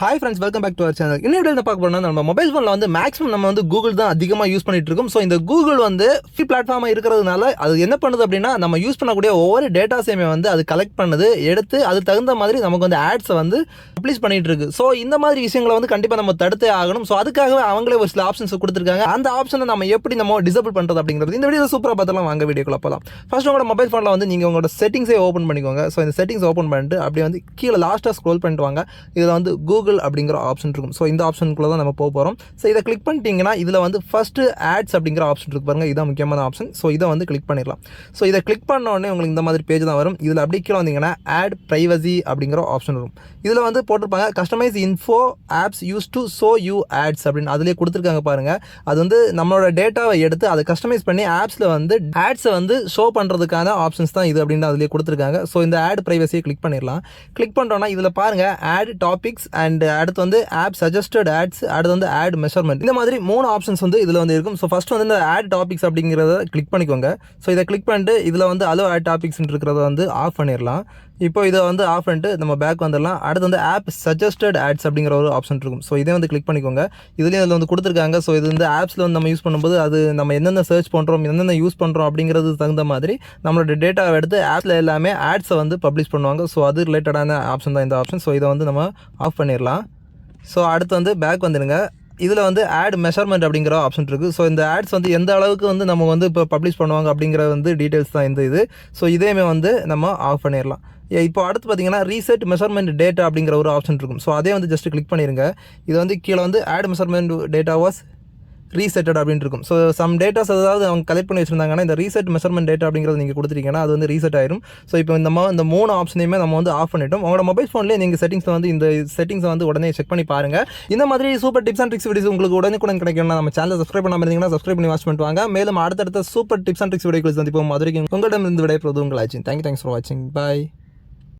Hi friends welcome back to our channel இன்னும் என்ன பார்க்க போறோம்னா நம்ம மொபைல் ஃபோனில் வந்து மேக்ஸிமம் நம்ம வந்து கூகுள் தான் அதிகமாக யூஸ் பண்ணிட்டு இருக்கோம். ஸோ இந்த கூகுள் வந்து ஃப்ரீ பிளாட்ஃபார்மாக இருக்கிறதுனால அது என்ன பண்ணுது அப்படின்னா நம்ம யூஸ் பண்ணக்கூடிய ஒவ்வொரு டேட்டாஸையுமே வந்து அது கலெக்ட் பண்ணுது எடுத்து அது தகுந்த மாதிரி நமக்கு வந்து ஆட்ஸை வந்து பப்ளிஷ் பண்ணிட்டு இருக்கு. ஸோ இந்த மாதிரி விஷயங்களை வந்து கண்டிப்பாக நம்ம தடுத்தே ஆகணும். ஸோ அதுக்காகவே அவங்களே ஒரு சில ஆப்ஷன்ஸ் கொடுத்துருக்காங்க. அந்த ஆப்ஷனை நம்ம எப்படி நம்ம டிசபிள் பண்ணுறது அப்படிங்கிறது இந்த வீடியோ சூப்பராக பார்த்தலாம் வாங்க வீடியோக்குள்ள போகலாம் ஃபர்ஸ்ட் உங்களோட மொபைல் ஃபோனில் வந்து நீங்கள் உங்களோட செட்டிங்ஸே ஓப்பன் பண்ணிக்கோங்க. ஸோ இந்த செட்டிங்ஸ் ஓப்பன் பண்ணிட்டு அப்படியே வந்து கீழே லாஸ்ட்டாக ஸ்க்ரோல் பண்ணிட்டு வாங்க. இதில் வந்து கூகுள் கூகுள் அப்படிங்கிற ஆப்ஷன் இருக்கும். ஸோ இந்த ஆப்ஷனுக்குள்ளே தான் நம்ம போக போகிறோம் ஸோ இதை கிளிக் பண்ணிட்டீங்கன்னா இதில் வந்து ஃபஸ்ட்டு ஆட்ஸ் அப்படிங்கிற ஆப்ஷன் இருக்கு பாருங்க. இதான் முக்கியமான ஆப்ஷன் ஸோ இதை வந்து கிளிக் பண்ணிடலாம். ஸோ இதை கிளிக் பண்ண உடனே உங்களுக்கு இந்த மாதிரி பேஜ் தான் வரும். இதில் அப்படி கீழே வந்தீங்கன்னா ஆட் ப்ரைவசி அப்படிங்கிற ஆப்ஷன் வரும். இதில் வந்து போட்டிருப்பாங்க. Customise info apps use to show you ads அப்படின்னு அதுலேயே கொடுத்துருக்காங்க பாருங்கள் அது வந்து நம்மளோட டேட்டாவை எடுத்து அதை கஸ்டமைஸ் பண்ணி ஆப்ஸில் வந்து ஆட்ஸை வந்து ஷோ பண்ணுறதுக்கான ஆப்ஷன்ஸ் தான் இது அப்படின்னு அதிலே கொடுத்துருக்காங்க. ஸோ இந்த ஆட் ப்ரைவசியை கிளிக் பண்ணிடலாம். கிளிக் பண்ணுறோன்னா இதில் பாருங்கள் ஆட் டாபிக்ஸ் அண்ட் அடுத்து வந்து ஆப் சஜஸ்டட் ஆட்ஸ் அடுத்து வந்து ஆட் மெஷர்மெண்ட் இந்த மாதிரி மூணு ஆப்ஷன்ஸ் வந்து இதில் வந்து இருக்கும். ஸோ ஃபஸ்ட் வந்து இந்த ஆட் டாபிக்ஸ் அப்படிங்கிறத கிளிக் பண்ணிக்கோங்க. ஸோ இதை கிளிக் பண்ணிட்டு இதில் வந்து அலோ ஆட் டாபிக்ஸ் இருக்கிறத வந்து ஆஃப் பண்ணிடலாம். இப்போ இதை வந்து ஆஃப் பண்ணிட்டு நம்ம பேக் வந்துடலாம். அடுத்து வந்து ஆப் சஜஸ்டட் ஆட்ஸ் அப்படிங்கிற ஒரு ஆப்ஷன் இருக்கும். ஸோ இதே வந்து கிளிக் பண்ணிக்கோங்க. இதுலேயும் இதில் வந்து கொடுத்துருக்காங்க. ஸோ இது வந்து ஆப்ஸில் வந்து நம்ம யூஸ் பண்ணும்போது அது நம்ம என்னென்ன சர்ச் பண்ணுறோம் என்னென்ன யூஸ் பண்ணுறோம் அப்படிங்கிறது தகுந்த மாதிரி நம்மளோட டேட்டாவை எடுத்து ஆப்பில் எல்லாமே ஆட்ஸை வந்து பப்ளிஷ் பண்ணுவாங்க. ஸோ அது ரிலேட்டடான ஆப்ஷன் தான் இந்த ஆப்ஷன் ஸோ இதை வந்து நம்ம ஆஃப் பண்ணிடலாம். ஸோ அடுத்து வந்து பேக் வந்துடுங்க. இதில் வந்து ஆட் மெஷர்மெண்ட் அப்படிங்கிற ஆப்ஷன் இருக்குது ஸோ இந்த ஆட்ஸ் வந்து எந்த அளவுக்கு வந்து நம்ம வந்து இப்போ பப்ளிஷ் பண்ணுவாங்க அப்படிங்கிற வந்து டீட்டெயில்ஸ் தான் இந்த இது. ஸோ இதேமே வந்து நம்ம ஆஃப் பண்ணிடலாம் ஏ, இப்போ அடுத்து பார்த்தீங்கன்னா ரீசெட் மெஷர்மெண்ட் டேட்டா அப்படிங்கிற ஒரு ஆப்ஷன் இருக்கும். ஸோ அதே வந்து ஜஸ்ட் கிளிக் பண்ணிடுங்க இது வந்து கீழே வந்து ad measurement data was resetted அப்படின்னு இருக்கும் ஸோ சம் டேட்டாஸ் அதாவது அவங்க கலெக்ட் பண்ணி வச்சிருந்தாங்கன்னா இந்த ரீசெட் மெஷர்மெண்ட் டேட்டா அப்படிங்கிறது நீங்கள் கொடுத்துட்டீங்கன்னா அது வந்து ரீசெட் ஆயிரும். ஸோ இப்போ இந்த மா- இந்த மூணு ஆப்ஷனையுமே நம்ம வந்து ஆஃப் பண்ணிட்டோம். உங்களோட மொபைல் ஃபோன்லேயே நீங்கள் செட்டிங்ஸ் வந்து இந்த செட்டிங்ஸை வந்து உடனே செக் பண்ணி பாருங்க. இந்த மாதிரி super tips and tricks videos உங்களுக்கு உடனே கூட கிடைக்கணும்னா நம்ம சேனல் சப்ஸ்கிரைப் பண்ணாமல் இருந்தீங்கன்னா சப்ஸ்கிரைப் பண்ணி வாட்ச் பண்ணுவாங்க மேலும் அடுத்தடுத்த சூப்பர் டிப்ஸ் அண்ட் ட்ரிக்ஸ் வீடியோக்கள் சந்திப்போம் மதுரைக்கு உங்களிடம் இருந்து விடைபெறுவது உங்களாச்சு தேங்க்யூ தேங்க்ஸ் ஃபார் வாட்சிங் பாய்